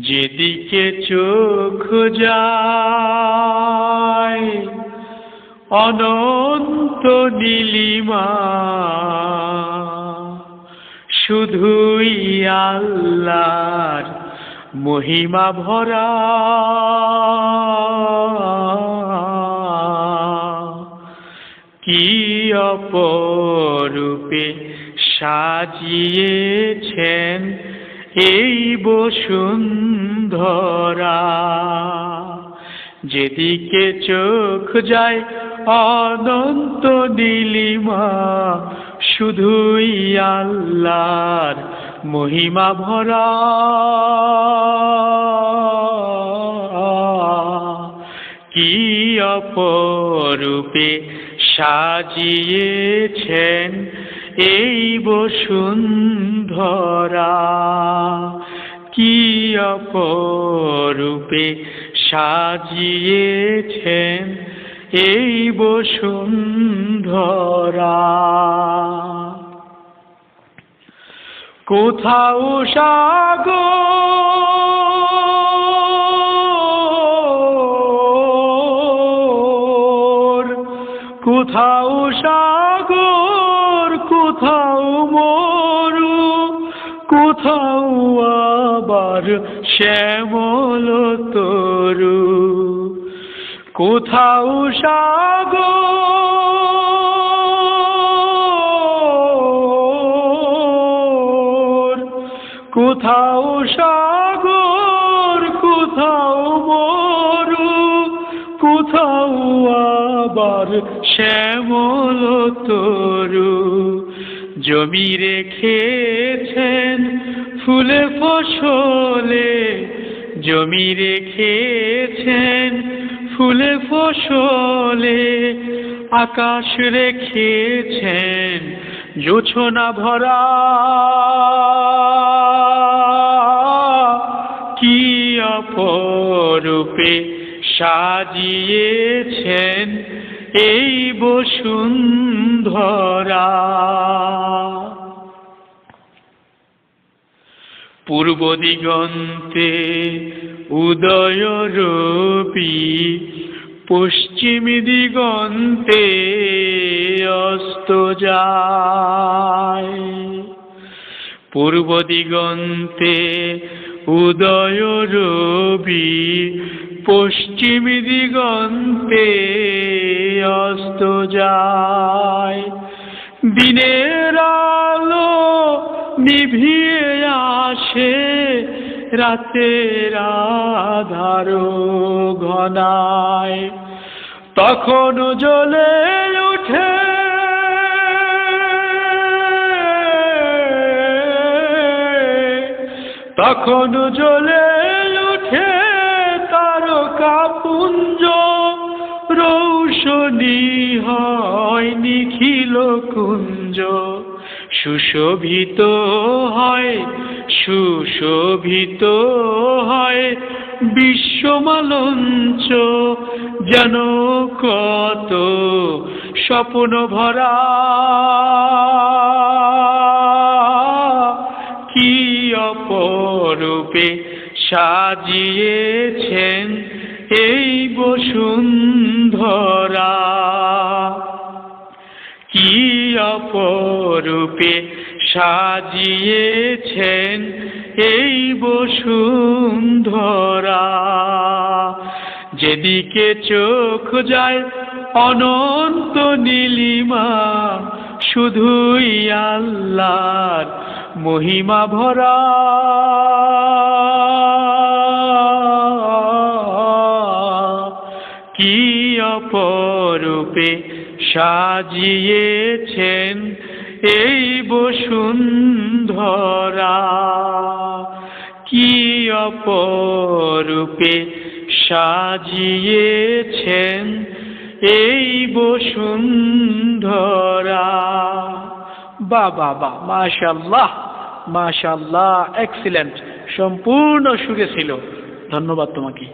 যেদিকে চোখ যায় অনন্ত নীলিমা। শুধুই আল্লাহর মহিমা ভরা। কি অপরূপে সাজিয়েছেন এই বসুন্ধরা যেদিকে চোখ যায় অনন্ত নীলিমা শুধুই আল্লাহর মহিমা ভরা। কি অপরূপে সাজিয়েছেন এই বসুন্ধরা কি অপরূপে সাজিয়েছেন এই বসুন্ধরা। কোথাও সাগর কোথাও সাগর কোথাও মরু, কোথাও আবার শ্যামল তরু। কোথাও সাগর কোথাও সাগর, কোথাও মরু, কোথাও আবার শ্যামল তরু। জমি রেখেছেন ফুলে ফসলে, জমি রেখেছেন ফুলে ফসলে, আকাশ রেখেছেন জোছনা ভরা। কি অপরূপে সাজিয়েছেন এই বসুন্ধরা। পূর্ব দিগন্তে উদয় রবি পশ্চিম দিগন্তে অস্ত যায়। পূর্ব দিগন্তে উদয় রবি পশ্চিম দিগন্তে অস্ত যায়। দিনের আলো নিভিয়ে আসে রাতের আধার ঘনায় তখন জ্বলে উঠে তখন জ্বলে উঠে তারকা পুঞ্জ রৌশনি হয় নিখিল কুঞ্জ। সুশোভিত হয় সুশোভিত হয়। বিশ্বমালঞ্চ যেন কত স্বপ্ন ভরা কি অপরূপে সাজিয়েছেন এই বসুন্ধরা। কি অপরূপে সাজিয়েছেন এই বসুন্ধরা। যেদিকে চোখ যায় অনন্ত নীলিমা, শুধুই আল্লাহর মহিমা ভরা। কি অপরূপে সাজিয়েছেন এই বসুন্ধরা, কি অপরূপে সাজিয়েছেন এই বসুন্ধরা। বা বা বা মাশাল্লাহ মাশাল্লাহ এক্সিলেন্ট সম্পূর্ণ সুরে ছিল। ধন্যবাদ তোমাকে।